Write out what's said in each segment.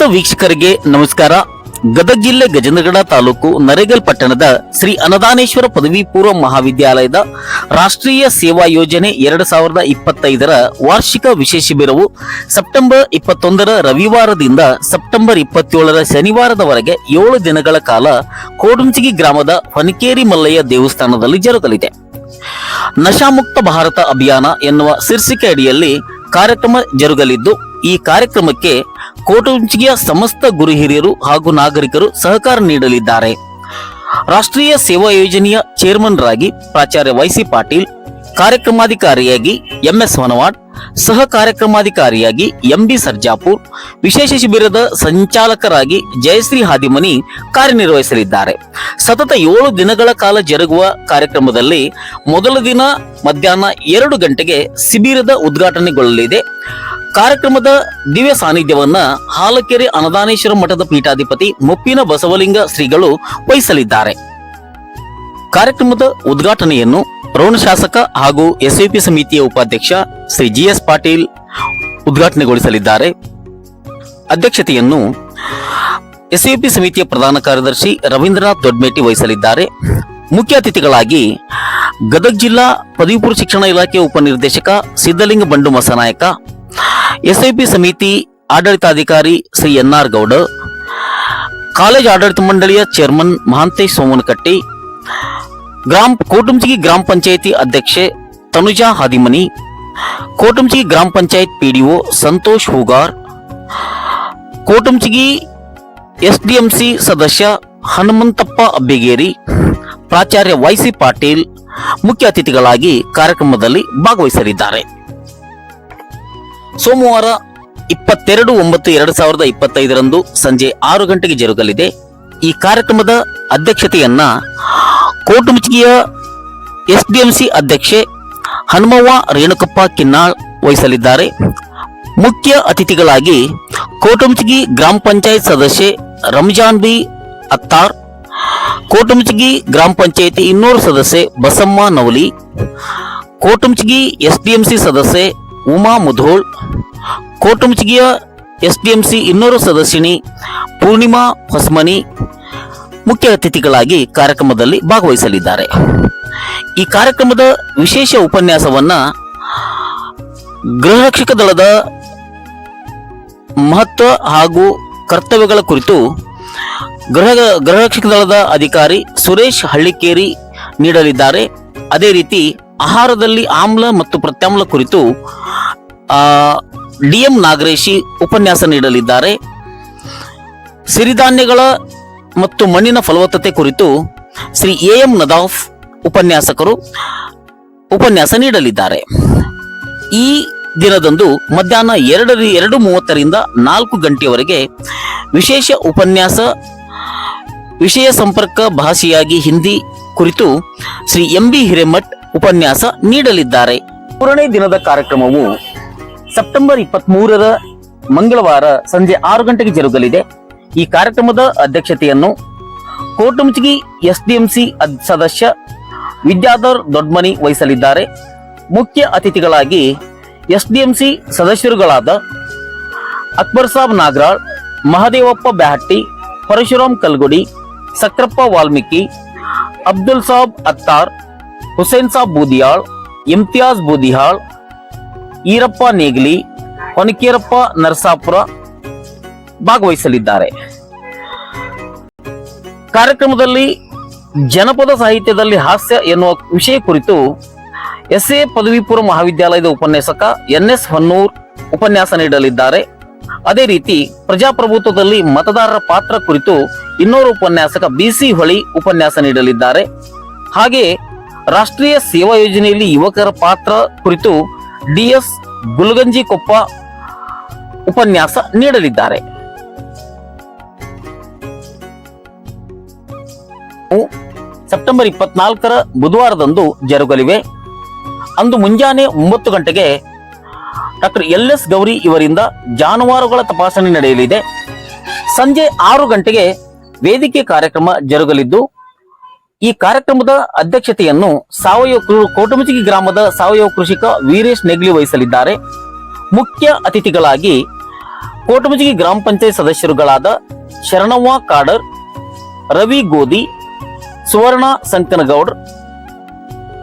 ಸಮಸ್ತ ವೀಕ್ಷಕರಿಗೆ ನಮಸ್ಕಾರ. ಗದಗ ಜಿಲ್ಲೆ ಗಜೇಂದ್ರಗಡ ತಾಲೂಕು ನರೇಗಲ್ ಪಟ್ಟಣದ ಶ್ರೀ ಅನದಾನೇಶ್ವರ ಪದವಿ ಪೂರ್ವ ಮಹಾವಿದ್ಯಾಲಯದ ರಾಷ್ಟ್ರೀಯ ಸೇವಾ ಯೋಜನೆ ಎರಡು ಸಾವಿರದ ಇಪ್ಪತ್ತೈದರ ವಾರ್ಷಿಕ ವಿಶೇಷ ಶಿಬಿರವು ಸೆಪ್ಟೆಂಬರ್ ಇಪ್ಪತ್ತೊಂದರ ರವಿವಾರದಿಂದ ಸೆಪ್ಟೆಂಬರ್ ಇಪ್ಪತ್ತೇಳರ ಶನಿವಾರದವರೆಗೆ ಏಳು ದಿನಗಳ ಕಾಲ ಕೋಡುಂಚಿಗಿ ಗ್ರಾಮದ ಹೊನಕೇರಿ ಮಲ್ಲಯ್ಯ ದೇವಸ್ಥಾನದಲ್ಲಿ ಜರುಗಲಿದೆ. ನಶಾಮುಕ್ತ ಭಾರತ ಅಭಿಯಾನ ಎನ್ನುವ ಶೀರ್ಷಿಕೆ ಅಡಿಯಲ್ಲಿ ಕಾರ್ಯಕ್ರಮ ಜರುಗಲಿದ್ದು, ಈ ಕಾರ್ಯಕ್ರಮಕ್ಕೆ ಕೋಟುಂಚಿಗೆಯ ಸಮಸ್ತ ಗುರು ಹಿರಿಯರು ಹಾಗೂ ನಾಗರಿಕರು ಸಹಕಾರ ನೀಡಲಿದ್ದಾರೆ. ರಾಷ್ಟ್ರೀಯ ಸೇವಾ ಯೋಜನೆಯ ಚೇರ್ಮನ್ ರಾಗಿ ಪ್ರಾಚಾರ್ಯ ವೈಸಿ ಪಾಟೀಲ್, ಕಾರ್ಯಕ್ರಮಾಧಿಕಾರಿಯಾಗಿ ಎಂಎಸ್ ಹೊನವಾಡ್, ಸಹ ಕಾರ್ಯಕ್ರಮಾಧಿಕಾರಿಯಾಗಿ ಎಂಬಿ ಸರ್ಜಾಪುರ್, ವಿಶೇಷ ಶಿಬಿರದ ಸಂಚಾಲಕರಾಗಿ ಜಯಶ್ರೀ ಹಾದಿಮನಿ ಕಾರ್ಯನಿರ್ವಹಿಸಲಿದ್ದಾರೆ. ಸತತ ಏಳು ದಿನಗಳ ಕಾಲ ಜರುಗುವ ಕಾರ್ಯಕ್ರಮದಲ್ಲಿ ಮೊದಲ ದಿನ ಮಧ್ಯಾಹ್ನ ಎರಡು ಗಂಟೆಗೆ ಶಿಬಿರದ ಉದ್ಘಾಟನೆಗೊಳ್ಳಲಿದೆ. ಕಾರ್ಯಕ್ರಮದ ದಿವ್ಯ ಸಾನ್ನಿಧ್ಯವನ್ನ ಹಾಲಕೆರೆ ಅನದಾನೇಶ್ವರ ಮಠದ ಪೀಠಾಧಿಪತಿ ಮುಪ್ಪಿನ ಬಸವಲಿಂಗ ಶ್ರೀಗಳು ವಹಿಸಲಿದ್ದಾರೆ. ಕಾರ್ಯಕ್ರಮದ ಉದ್ಘಾಟನೆಯನ್ನು ರೋಣ ಶಾಸಕ ಹಾಗೂ ಎಸ್ಐಪಿ ಸಮಿತಿಯ ಉಪಾಧ್ಯಕ್ಷ ಶ್ರೀ ಜಿ ಎಸ್ ಪಾಟೀಲ್ ಉದ್ಘಾಟನೆಗೊಳಿಸಲಿದ್ದಾರೆ. ಅಧ್ಯಕ್ಷತೆಯನ್ನು ಎಸ್ಐಪಿ ಸಮಿತಿಯ ಪ್ರಧಾನ ಕಾರ್ಯದರ್ಶಿ ರವೀಂದ್ರನಾಥ್ ದೊಡ್ಮೇಟಿ ವಹಿಸಲಿದ್ದಾರೆ. ಮುಖ್ಯ ಅತಿಥಿಗಳಾಗಿ ಗದಗ ಜಿಲ್ಲಾ ಪದವಿಪೂರ್ವ ಶಿಕ್ಷಣ ಇಲಾಖೆ ಉಪನಿರ್ದೇಶಕ ಸಿದ್ದಲಿಂಗ ಬಂಡು ಮಸನಾಯಕ ಎಸ್ಐಪಿ ಸಮಿತಿ ಆಡಳಿತಾಧಿಕಾರಿ Shri N R Gowda, college ಆಡಳಿತ ಮಂಡಳಿಯ ಚೇರ್ಮನ್ ಮಹಾಂತೇಶ್ ಸೋಮನಕಟ್ಟಿ, ಗ್ರಾಮ ಕೋಟುಂಚಿಗಿ ಗ್ರಾಮ ಪಂಚಾಯಿತಿ ಅಧ್ಯಕ್ಷೆ ತನುಜಾ ಹಾದಿಮನಿ ಕೋಟುಂಚಿಗಿ ಗ್ರಾಮ ಪಂಚಾಯತ್ ಪಿಡಿಒ ಸಂತೋಷ್ ಹೂಗಾರ್ ಕೋಟುಂಚಿಗಿ ಎಸ್ಡಿಎಂಸಿ ಸದಸ್ಯ ಹನುಮಂತಪ್ಪ ಅಬ್ಬಿಗೇರಿ, ಪ್ರಾಚಾರ್ಯ ವೈಸಿ ಪಾಟೀಲ್ ಮುಖ್ಯ ಅತಿಥಿಗಳಾಗಿ ಕಾರ್ಯಕ್ರಮದಲ್ಲಿ ಭಾಗವಹಿಸಲಿದ್ದಾರೆ. ಸೋಮವಾರ ಇಪ್ಪತ್ತೆರಡು ಒಂಬತ್ತು ಎರಡು ಸಾವಿರದ ಇಪ್ಪತ್ತೈದರಂದು ಸಂಜೆ ಆರು ಗಂಟೆಗೆ ಜರುಗಲಿದೆ. ಈ ಕಾರ್ಯಕ್ರಮದ ಅಧ್ಯಕ್ಷತೆಯನ್ನ ಕೋಟುಮುಚ್ಚಿಗೆಯ ಎಸ್ಡಿಎಂಸಿ ಅಧ್ಯಕ್ಷೆ ಹನುಮವ್ವ ರೇಣುಕಪ್ಪ ಕಿನ್ನಾಳ್ ವಹಿಸಲಿದ್ದಾರೆ. ಮುಖ್ಯ ಅತಿಥಿಗಳಾಗಿ ಕೋಟುಮುಚ್ಚಿಗಿ ಗ್ರಾಮ ಪಂಚಾಯತ್ ಸದಸ್ಯೆ ರಂಜಾನ್ ಬಿ ಅತ್ತಾರ್ ಕೋಟುಮುಚ್ಚಿಗಿ ಗ್ರಾಮ ಪಂಚಾಯತಿ ಇನ್ನೂರು ಸದಸ್ಯೆ ಬಸಮ್ಮ ನವಲಿ ಕೋಟುಂಚಿಗಿ ಎಸ್ಡಿಎಂಸಿ ಸದಸ್ಯೆ ಉಮಾ ಮುಧೋಳ್ ಕೋಟುಂಚಿಗಿಯ ಎಸ್ಡಿಎಂಸಿ ಇನ್ನೂರು ಸದಸ್ಯನಿ ಪೂರ್ಣಿಮಾ ಹೊಸ್ಮನಿ ಮುಖ್ಯ ಅತಿಥಿಗಳಾಗಿ ಕಾರ್ಯಕ್ರಮದಲ್ಲಿ ಭಾಗವಹಿಸಲಿದ್ದಾರೆ. ಈ ಕಾರ್ಯಕ್ರಮದ ವಿಶೇಷ ಉಪನ್ಯಾಸವನ್ನು ಗೃಹರಕ್ಷಕ ದಳದ ಮಹತ್ವ ಹಾಗೂ ಕರ್ತವ್ಯಗಳ ಕುರಿತು ಗೃಹ, ಗೃಹರಕ್ಷಕ ದಳದ ಅಧಿಕಾರಿ ಸುರೇಶ್ ಹಳ್ಳಿಕೇರಿ ನೀಡಲಿದ್ದಾರೆ. ಅದೇ ರೀತಿ ಆಹಾರದಲ್ಲಿ ಆಮ್ಲ ಮತ್ತು ಪ್ರತ್ಯಾಮ್ಲ ಕುರಿತು ಡಿಎಂ ನಾಗರೇಶಿ ಉಪನ್ಯಾಸ ನೀಡಲಿದ್ದಾರೆ. ಸಿರಿಧಾನ್ಯಗಳ ಮತ್ತು ಮಣ್ಣಿನ ಫಲವತ್ತತೆ ಕುರಿತು ಶ್ರೀ ಎ ಎಂ ನದಾಫ್ ಉಪನ್ಯಾಸಕರು ಉಪನ್ಯಾಸ ನೀಡಲಿದ್ದಾರೆ. ಈ ದಿನದಂದು ಮಧ್ಯಾಹ್ನ ಎರಡು ಎರಡು ಮೂವತ್ತರಿಂದ ನಾಲ್ಕು ಗಂಟೆಯವರೆಗೆ ವಿಶೇಷ ಉಪನ್ಯಾಸ, ವಿಷಯ ಸಂಪರ್ಕ ಭಾಷೆಯಾಗಿ ಹಿಂದಿ ಕುರಿತು ಶ್ರೀ ಎಂ ಬಿ ಹಿರೇಮಠ್ ಉಪನ್ಯಾಸ ನೀಡಲಿದ್ದಾರೆ. ಮೂರನೇ ದಿನದ ಕಾರ್ಯಕ್ರಮವು ಸೆಪ್ಟೆಂಬರ್ ಇಪ್ಪತ್ತ್ ಮೂರರ ಮಂಗಳವಾರ ಸಂಜೆ ಆರು ಗಂಟೆಗೆ ಜರುಗಲಿದೆ. ಈ ಕಾರ್ಯಕ್ರಮದ ಅಧ್ಯಕ್ಷತೆಯನ್ನು ಕೋಟುಂಚಿಗಿ ಎಸ್ಡಿಎಂಸಿ ಸದಸ್ಯ ವಿದ್ಯಾಧರ್ ದೊಡ್ಮನಿ ವಹಿಸಲಿದ್ದಾರೆ. ಮುಖ್ಯ ಅತಿಥಿಗಳಾಗಿ ಎಸ್ಡಿಎಂಸಿ ಸದಸ್ಯರುಗಳಾದ ಅಕ್ಬರ್ ಸಾಬ್ ನಾಗರಾಳ್, ಮಹದೇವಪ್ಪ ಬ್ಯಾಹಟ್ಟಿ, ಪರಶುರಾಮ್ ಕಲ್ಗುಡಿ, ಸಕ್ರಪ್ಪ ವಾಲ್ಮೀಕಿ, ಅಬ್ದುಲ್ ಸಾಬ್ ಅತ್ತಾರ್, ಹುಸೇನ್ ಸಾಬ್ ಬೂದಿಯಾಳ್, ಇಮ್ತಿಯಾಜ್ ಬೂದಿಹಾಳ್ ಈರಪ್ಪ ನೇಗ್ಲಿ, ಹೊನಕೇರಪ್ಪ ನರಸಾಪುರ ಭಾಗವಹಿಸಲಿದ್ದಾರೆ. ಕಾರ್ಯಕ್ರಮದಲ್ಲಿ ಜನಪದ ಸಾಹಿತ್ಯದಲ್ಲಿ ಹಾಸ್ಯ ಎನ್ನುವ ವಿಷಯ ಕುರಿತು ಎಸ್ ಎ ಪದವಿ ಪೂರ್ವ ಮಹಾವಿದ್ಯಾಲಯದ ಉಪನ್ಯಾಸಕ ಎನ್ ಎಸ್ ಹೊನ್ನೂರ್ ಉಪನ್ಯಾಸ ನೀಡಲಿದ್ದಾರೆ. ಅದೇ ರೀತಿ ಪ್ರಜಾಪ್ರಭುತ್ವದಲ್ಲಿ ಮತದಾರರ ಪಾತ್ರ ಕುರಿತು ಇನ್ನೋರು ಉಪನ್ಯಾಸಕ ಬಿಸಿ ಹೊಳಿ ಉಪನ್ಯಾಸ ನೀಡಲಿದ್ದಾರೆ. ಹಾಗೆ ರಾಷ್ಟ್ರೀಯ ಸೇವಾ ಯೋಜನೆಯಲ್ಲಿ ಯುವಕರ ಪಾತ್ರ ಕುರಿತು ಡಿಎಸ್ ಗುಲ್ಗಂಜಿ ಕೊಪ್ಪ ಉಪನ್ಯಾಸ ನೀಡಲಿದ್ದಾರೆ. ಸೆಪ್ಟೆಂಬರ್ ಇಪ್ಪತ್ನಾಲ್ಕರ ಬುಧವಾರದಂದು ಜರುಗಲಿವೆ. ಅಂದು ಮುಂಜಾನೆ ಒಂಬತ್ತು ಗಂಟೆಗೆ ಡಾಕ್ಟರ್ ಎಲ್ ಎಸ್ ಗೌರಿ ಇವರಿಂದ ಜಾನುವಾರುಗಳ ತಪಾಸಣೆ ನಡೆಯಲಿದೆ. ಸಂಜೆ ಆರು ಗಂಟೆಗೆ ವೇದಿಕೆ ಕಾರ್ಯಕ್ರಮ ಜರುಗಲಿದ್ದು ಈ ಕಾರ್ಯಕ್ರಮದ ಅಧ್ಯಕ್ಷತೆಯನ್ನು ಸಾವಯವ ಕೋಟಮುಚಿಗಿ ಗ್ರಾಮದ ಸಾವಯವ ಕೃಷಿಕ ವೀರೇಶ್ ನೆಗ್ಲಿ ವಹಿಸಲಿದ್ದಾರೆ. ಮುಖ್ಯ ಅತಿಥಿಗಳಾಗಿ ಕೋಟಮುಚಿಗಿ ಗ್ರಾಮ ಪಂಚಾಯತ್ ಸದಸ್ಯರುಗಳಾದ ಶರಣವ್ವ ಕಾಡರ್, ರವಿ ಗೋದಿ ಸುವರ್ಣ ಸಂಕನಗೌಡ್ರ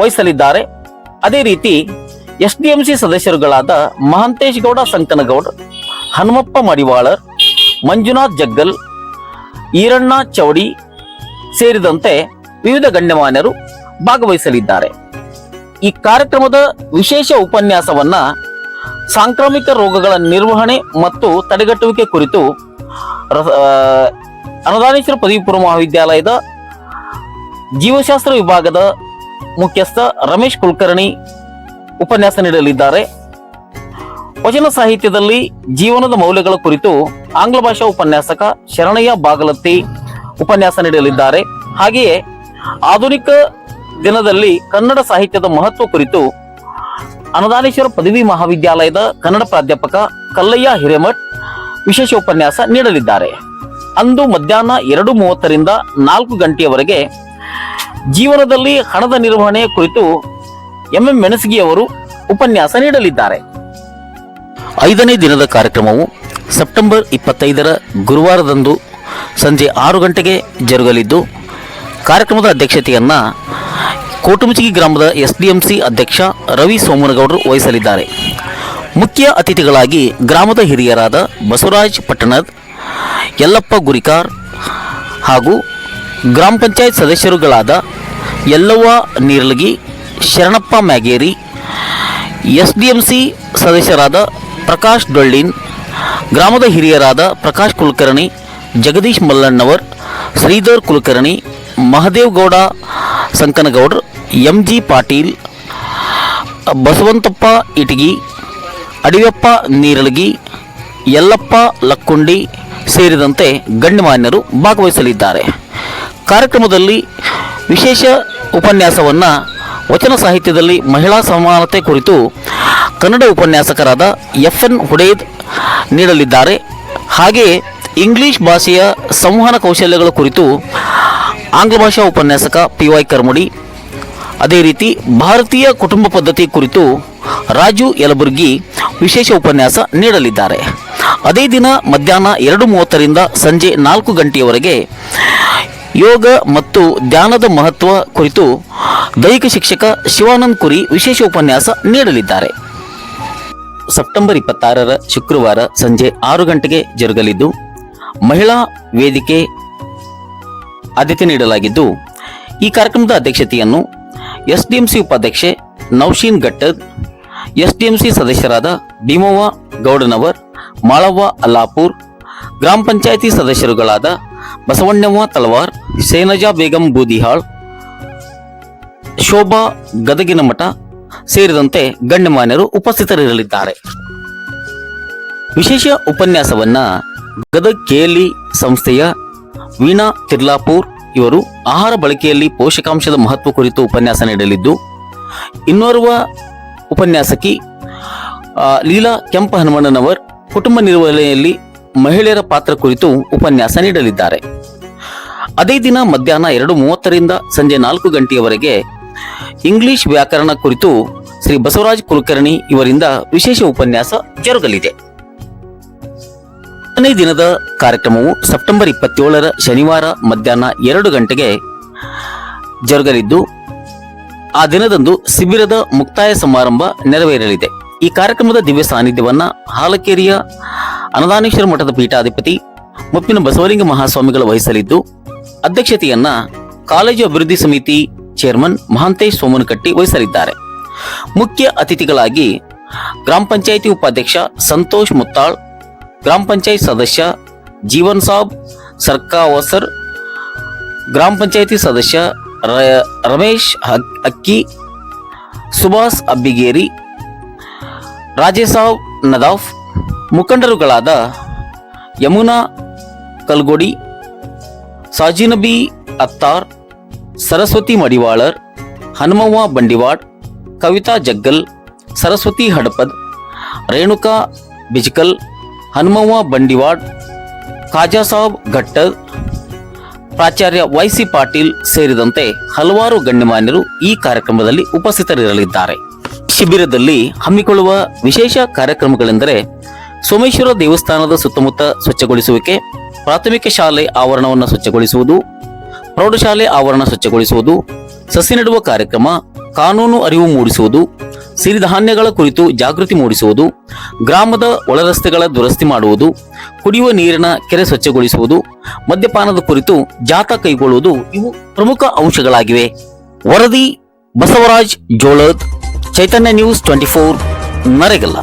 ವಹಿಸಲಿದ್ದಾರೆ. ಅದೇ ರೀತಿ ಎಸ್ಡಿಎಂಸಿ ಸದಸ್ಯರುಗಳಾದ ಮಹಂತೇಶ್ ಗೌಡ ಸಂಕನಗೌಡ್, ಹನುಮಪ್ಪ ಮಡಿವಾಳರ್, ಮಂಜುನಾಥ್ ಜಗ್ಗಲ್, ಈರಣ್ಣ ಚೌಡಿ ಸೇರಿದಂತೆ ವಿವಿಧ ಗಣ್ಯಮಾನ್ಯರು ಭಾಗವಹಿಸಲಿದ್ದಾರೆ. ಈ ಕಾರ್ಯಕ್ರಮದ ವಿಶೇಷ ಉಪನ್ಯಾಸವನ್ನ ಸಾಂಕ್ರಾಮಿಕ ರೋಗಗಳ ನಿರ್ವಹಣೆ ಮತ್ತು ತಡೆಗಟ್ಟುವಿಕೆ ಕುರಿತು ಅನುದಾನೇಶ್ವರ ಪದವಿಪೂರ್ವ ಮಹಾವಿದ್ಯಾಲಯದ ಜೀವಶಾಸ್ತ್ರ ವಿಭಾಗದ ಮುಖ್ಯಸ್ಥ ರಮೇಶ್ ಕುಲಕರ್ಣಿ ಉಪನ್ಯಾಸ ನೀಡಲಿದ್ದಾರೆ. ವಚನ ಸಾಹಿತ್ಯದಲ್ಲಿ ಜೀವನದ ಮೌಲ್ಯಗಳ ಕುರಿತು ಆಂಗ್ಲ ಭಾಷಾ ಉಪನ್ಯಾಸಕ ಶರಣಯ್ಯ ಬಾಗಲತ್ತಿ ಉಪನ್ಯಾಸ ನೀಡಲಿದ್ದಾರೆ. ಹಾಗೆಯೇ ಆಧುನಿಕ ದಿನದಲ್ಲಿ ಕನ್ನಡ ಸಾಹಿತ್ಯದ ಮಹತ್ವ ಕುರಿತು ಅನದಾನೇಶ್ವರ ಪದವಿ ಮಹಾವಿದ್ಯಾಲಯದ ಕನ್ನಡ ಪ್ರಾಧ್ಯಾಪಕ ಕಲ್ಲಯ್ಯ ಹಿರೇಮಠ್ ವಿಶೇಷ ಉಪನ್ಯಾಸ ನೀಡಲಿದ್ದಾರೆ. ಅಂದು ಮಧ್ಯಾಹ್ನ ಎರಡು ಮೂವತ್ತರಿಂದ ನಾಲ್ಕು ಗಂಟೆಯವರೆಗೆ ಜೀವನದಲ್ಲಿ ಹಣದ ನಿರ್ವಹಣೆ ಕುರಿತು ಎಂ ಎಂ ಮೆಣಸಗಿ ಅವರು ಉಪನ್ಯಾಸ ನೀಡಲಿದ್ದಾರೆ. ಐದನೇ ದಿನದ ಕಾರ್ಯಕ್ರಮವು ಸೆಪ್ಟೆಂಬರ್ ಇಪ್ಪತ್ತೈದರ ಗುರುವಾರದಂದು ಸಂಜೆ ಆರು ಗಂಟೆಗೆ ಜರುಗಲಿದ್ದು ಕಾರ್ಯಕ್ರಮದ ಅಧ್ಯಕ್ಷತೆಯನ್ನು ಕೋಟುಮುಚಿಗಿ ಗ್ರಾಮದ ಎಸ್ ಡಿ ಎಂ ಸಿ ಅಧ್ಯಕ್ಷ ರವಿ ಸೋಮನಗೌಡರು ವಹಿಸಲಿದ್ದಾರೆ. ಮುಖ್ಯ ಅತಿಥಿಗಳಾಗಿ ಗ್ರಾಮದ ಹಿರಿಯರಾದ ಬಸವರಾಜ್ ಪಟ್ಟಣದ್, ಯಲ್ಲಪ್ಪ ಗುರಿಕಾರ್ ಹಾಗೂ ಗ್ರಾಮ panchayat ಸದಸ್ಯರುಗಳಾದ Yallavva Nirlagi, Sharanappa Myageri S D M C ಸದಸ್ಯರಾದ ಪ್ರಕಾಶ್ ಡೊಳ್ಳಿನ್, ಗ್ರಾಮದ ಹಿರಿಯರಾದ ಪ್ರಕಾಶ್ ಕುಲಕರ್ಣಿ, ಜಗದೀಶ್ ಮಲ್ಲಣ್ಣವರ್, ಶ್ರೀಧರ್ ಕುಲಕರ್ಣಿ ಮಹದೇವ್ ಗೌಡ, ಸಂಕನಗೌಡ್ರ್, ಎಂ ಜಿ ಪಾಟೀಲ್, ಬಸವಂತಪ್ಪ ಇಟಗಿ ಅಡಿಯಪ್ಪ ನೀರಳಗಿ, ಯಲ್ಲಪ್ಪ ಲಕ್ಕುಂಡಿ ಸೇರಿದಂತೆ ಗಣ್ಯಮಾನ್ಯರು ಭಾಗವಹಿಸಲಿದ್ದಾರೆ. ಕಾರ್ಯಕ್ರಮದಲ್ಲಿ ವಿಶೇಷ ಉಪನ್ಯಾಸವನ್ನು ವಚನ ಸಾಹಿತ್ಯದಲ್ಲಿ ಮಹಿಳಾ ಸಮಾನತೆ ಕುರಿತು ಕನ್ನಡ ಉಪನ್ಯಾಸಕರಾದ ಎಫ್ ಎನ್ ಹುಡೇದ್ ನೀಡಲಿದ್ದಾರೆ. ಹಾಗೆಯೇ ಇಂಗ್ಲಿಷ್ ಭಾಷೆಯ ಸಂವಹನ ಕೌಶಲ್ಯಗಳ ಕುರಿತು ಆಂಗ್ಲ ಭಾಷಾ ಉಪನ್ಯಾಸಕ ಪಿ ವೈ ಕರ್ಮುಡಿ. ಅದೇ ರೀತಿ ಭಾರತೀಯ ಕುಟುಂಬ ಪದ್ಧತಿ ಕುರಿತು ರಾಜು ಯಲಬುರ್ಗಿ ವಿಶೇಷ ಉಪನ್ಯಾಸ ನೀಡಲಿದ್ದಾರೆ. ಅದೇ ದಿನ ಮಧ್ಯಾಹ್ನ ಎರಡು ಮೂವತ್ತರಿಂದ ಸಂಜೆ ನಾಲ್ಕು ಗಂಟೆಯವರೆಗೆ ಯೋಗ ಮತ್ತು ಧ್ಯಾನದ ಮಹತ್ವ ಕುರಿತು ದೈಹಿಕ ಶಿಕ್ಷಕ ಶಿವಾನಂದ್ ಕುರಿ ವಿಶೇಷ ಉಪನ್ಯಾಸ ನೀಡಲಿದ್ದಾರೆ. ಸೆಪ್ಟೆಂಬರ್ ಇಪ್ಪತ್ತಾರರ ಶುಕ್ರವಾರ ಸಂಜೆ ಆರು ಗಂಟೆಗೆ ಜರುಗಲಿದ್ದು, ಮಹಿಳಾ ವೇದಿಕೆ ಆದ್ಯತೆ ನೀಡಲಾಗಿದ್ದು, ಈ ಕಾರ್ಯಕ್ರಮದ ಅಧ್ಯಕ್ಷತೆಯನ್ನು ಎಸ್ಡಿಎಂಸಿ ಉಪಾಧ್ಯಕ್ಷೆ ನೌಶೀನ್ ಗಟ್ಟದ್ ಎಸ್ಡಿಎಂಸಿ ಸದಸ್ಯರಾದ ಭೀಮವ್ವ ಗೌಡನವರ್, ಮಾಳವ್ವ ಅಲ್ಲಾಪುರ್, ಗ್ರಾಮ ಪಂಚಾಯಿತಿ ಸದಸ್ಯರುಗಳಾದ ಬಸವಣ್ಣವ್ವ ತಲವಾರ್, ಸೇನಜಾ ಬೇಗಂ ಬೂದಿಹಾಳ್, ಶೋಭಾ ಗದಗಿನ ಮಠ ಸೇರಿದಂತೆ ಗಣ್ಯಮಾನ್ಯರು ಉಪಸ್ಥಿತರಿರಲಿದ್ದಾರೆ. ವಿಶೇಷ ಉಪನ್ಯಾಸವನ್ನ ಗದಗ್ ಕೆಎಲ್ಇ ಸಂಸ್ಥೆಯ ವೀಣಾ ತಿರ್ಲಾಪುರ್ ಇವರು ಆಹಾರ ಬಳಕೆಯಲ್ಲಿ ಪೋಷಕಾಂಶದ ಮಹತ್ವ ಕುರಿತು ಉಪನ್ಯಾಸ ನೀಡಲಿದ್ದು, ಇನ್ನೋರ್ವ ಉಪನ್ಯಾಸಕಿ ಲೀಲಾ ಕೆಂಪ ಹನುಮಣ್ಣನವರ್ ಕುಟುಂಬ ನಿರ್ವಹಣೆಯಲ್ಲಿ ಮಹಿಳೆಯರ ಪಾತ್ರ ಕುರಿತು ಉಪನ್ಯಾಸ ನೀಡಲಿದ್ದಾರೆ. ಅದೇ ದಿನ ಮಧ್ಯಾಹ್ನ ಎರಡು ಮೂವತ್ತರಿಂದ ಸಂಜೆ ನಾಲ್ಕು ಗಂಟೆಯವರೆಗೆ ಇಂಗ್ಲಿಷ್ ವ್ಯಾಕರಣ ಕುರಿತು ಶ್ರೀ ಬಸವರಾಜ್ ಕುಲಕರ್ಣಿ ಇವರಿಂದ ವಿಶೇಷ ಉಪನ್ಯಾಸ ಜರುಗಲಿದೆ. ಹತ್ತನೇ ದಿನದ ಕಾರ್ಯಕ್ರಮವು ಸೆಪ್ಟೆಂಬರ್ ಇಪ್ಪತ್ತೇಳರ ಶನಿವಾರ ಮಧ್ಯಾಹ್ನ ಎರಡು ಗಂಟೆಗೆ ಜರುಗಲಿದ್ದು, ಆ ದಿನದಂದು ಶಿಬಿರದ ಮುಕ್ತಾಯ ಸಮಾರಂಭ ನೆರವೇರಲಿದೆ. ಈ ಕಾರ್ಯಕ್ರಮದ ದಿವ್ಯ ಸಾನ್ನಿಧ್ಯವನ್ನು ಹಾಲಕೇರಿಯ ಅನದಾನೇಶ್ವರ ಮಠದ ಪೀಠಾಧಿಪತಿ ಮುಪ್ಪಿನ ಬಸವಲಿಂಗ ಮಹಾಸ್ವಾಮಿಗಳು ವಹಿಸಲಿದ್ದು, ಅಧ್ಯಕ್ಷತೆಯನ್ನ ಕಾಲೇಜು ಅಭಿವೃದ್ಧಿ ಸಮಿತಿ ಚೇರ್ಮನ್ ಮಹಾಂತೇಶ್ ಸೋಮನಕಟ್ಟಿ ವಹಿಸಲಿದ್ದಾರೆ. ಮುಖ್ಯ ಅತಿಥಿಗಳಾಗಿ ಗ್ರಾಮ ಪಂಚಾಯಿತಿ ಉಪಾಧ್ಯಕ್ಷ ಸಂತೋಷ್ ಮುತ್ತಾಳ್ ಗ್ರಾಮ ಪಂಚಾಯತ್ ಸದಸ್ಯ ಜೀವನ್ ಸಾಬ್ ಸರ್ಕಾವಸರ್ ಗ್ರಾಮ ಪಂಚಾಯತಿ ಸದಸ್ಯ ರಮೇಶ್ ಅಕ್ಕಿ ಸುಭಾಸ್ ಅಬ್ಬಿಗೇರಿ ರಾಜೇಸಾಬ್ ನದಾಫ್, ಮುಖಂಡರುಗಳಾದ ಯಮುನಾ ಕಲ್ಗೊಡಿ, ಸಾಜಿನಬಿ ಅತ್ತಾರ್, ಸರಸ್ವತಿ ಮಡಿವಾಳರ್, ಹನುಮವ್ವ ಬಂಡಿವಾಡ್, ಕವಿತಾ ಜಗ್ಗಲ್, ಸರಸ್ವತಿ ಹಡಪದ್, ರೇಣುಕಾ ಬಿಜ್ಕಲ್ ಹನುಮವ್ವ ಬಂಡಿವಾಡ್ ಖಾಜಾ ಸಾಬ್ ಪ್ರಾಚಾರ್ಯ ಪ್ರಾಚಾರ್ಯ ವೈಸಿ ಪಾಟೀಲ್ ಸೇರಿದಂತೆ ಹಲವಾರು ಗಣ್ಯಮಾನ್ಯರು ಈ ಕಾರ್ಯಕ್ರಮದಲ್ಲಿ ಉಪಸ್ಥಿತರಿರಲಿದ್ದಾರೆ. ಶಿಬಿರದಲ್ಲಿ ಹಮ್ಮಿಕೊಳ್ಳುವ ವಿಶೇಷ ಕಾರ್ಯಕ್ರಮಗಳೆಂದರೆ ಸೋಮೇಶ್ವರ ದೇವಸ್ಥಾನದ ಸುತ್ತಮುತ್ತ ಸ್ವಚ್ಛಗೊಳಿಸುವಿಕೆ, ಪ್ರಾಥಮಿಕ ಶಾಲೆ ಆವರಣವನ್ನು ಸ್ವಚ್ಛಗೊಳಿಸುವುದು, ಪ್ರೌಢಶಾಲೆ ಆವರಣ ಸ್ವಚ್ಛಗೊಳಿಸುವುದು, ಸಸಿ ನೆಡುವ ಕಾರ್ಯಕ್ರಮ, ಕಾನೂನು ಅರಿವು ಮೂಡಿಸುವುದು ಸಿರಿಧಾನ್ಯಗಳ ಕುರಿತು ಜಾಗೃತಿ ಮೂಡಿಸುವುದು, ಗ್ರಾಮದ ಒಳರಸ್ತೆಗಳ ದುರಸ್ತಿ ಮಾಡುವುದು, ಕುಡಿಯುವ ನೀರಿನ ಕೆರೆ ಸ್ವಚ್ಛಗೊಳಿಸುವುದು, ಮದ್ಯಪಾನದ ಕುರಿತು ಜಾಥಾ ಕೈಗೊಳ್ಳುವುದು ಇವು ಪ್ರಮುಖ ಅಂಶಗಳಾಗಿವೆ. ವರದಿ Basavaraj Jolad, Chaitanya news twenty four, Naregal.